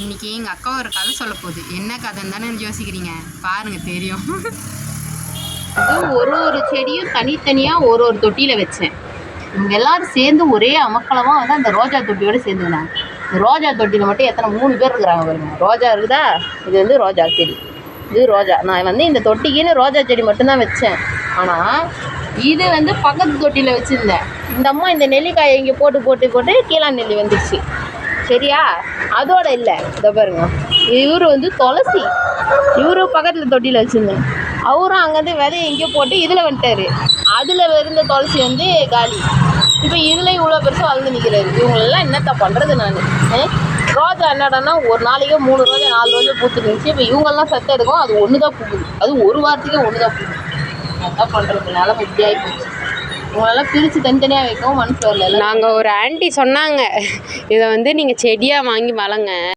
இன்னைக்கு எங்கள் அக்கா ஒரு கதை சொல்ல போகுது. என்ன கதைன்னு தானே யோசிக்கிறீங்க? பாருங்க தெரியும். ஒரு ஒரு செடியும் தனித்தனியாக ஒரு ஒரு தொட்டியில் வச்சேன். இவங்க எல்லாரும் சேர்ந்து ஒரே அமக்கலமாக வந்து அந்த ரோஜா தொட்டியோட சேர்ந்துக்கினாங்க. ரோஜா தொட்டியில் மட்டும் எத்தனை மூணு பேர் இருக்கிறாங்க பாருங்க. ரோஜா இருக்குதா? இது வந்து ரோஜா செடி. இது ரோஜா. நான் வந்து இந்த தொட்டிக்குன்னு ரோஜா செடி மட்டும்தான் வச்சேன். ஆனால் இது வந்து பக்கத்து தொட்டியில் வச்சுருந்தேன். இந்த அம்மா இந்த நெல்லிக்காயை இங்கே போட்டு போட்டு போட்டு கீழா நெல்லி வந்துடுச்சு சரியா? அதோட இல்லை. இதை பாருங்க. இவர் வந்து துளசி. இவரு பக்கத்தில் தொட்டியில் வச்சுருந்தேன். அவரும் அங்கேருந்து விதைய எங்கேயோ போட்டு இதில் வந்துட்டாரு. அதில் இருந்த துளசி வந்து காலி. இப்போ இதில் இவ்வளோ பெருசாக வளர்ந்து நிற்கிறாரு இவங்களெல்லாம் என்னத்த பண்ணுறது நான்? ரோஜா என்னடான்னா ஒரு நாளைக்கே மூணு ரோஜா நாலு ரோஜா பூத்து இருந்துச்சு. இப்போ இவங்கெல்லாம் சத்தம் எடுக்கும். அது ஒன்று தான் பூக்குது. அது ஒரு வாரத்துக்கே ஒன்று தான் பூக்குது. என்ன பண்ணுறது நிலமை இப்படி ஆகி போச்சு உங்களெல்லாம் பிரித்து தனித்தனியாக வைக்கவும் மண் ஃப்ளோரில் நாங்கள் ஒரு ஆண்டி சொன்னாங்க. இதை வந்து நீங்கள் செடியாக வாங்கி வளங்க.